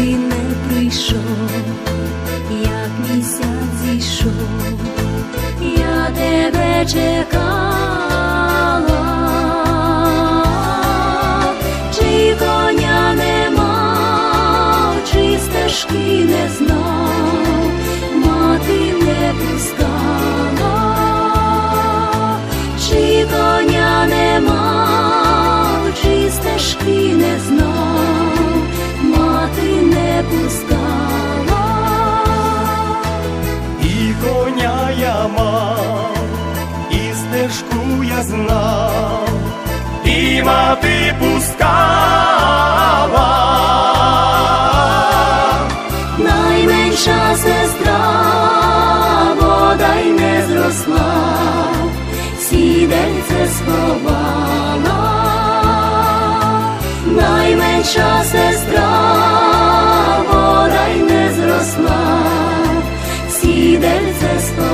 ти не прийшов, як місяць зійшов, я тебе чекав. Стежку я знав, і мати пускала. Найменша сестра, бодай не зросла, сідельце сховала. Найменша сестра, бодай не зросла, сідельце сховала.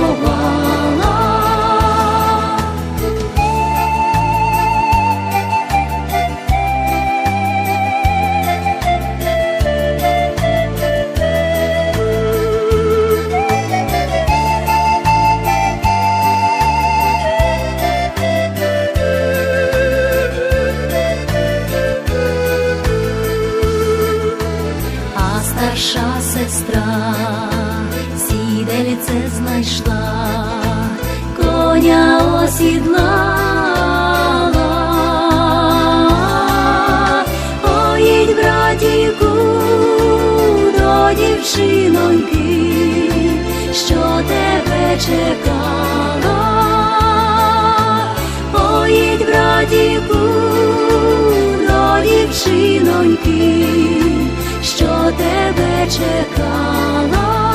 Старша сестра сідельце знайшла, коня осідлала. Поїдь, братіку, до дівчиноньки, що тебе чекала. Поїдь, братіку, до дівчиноньки, тебе чекала,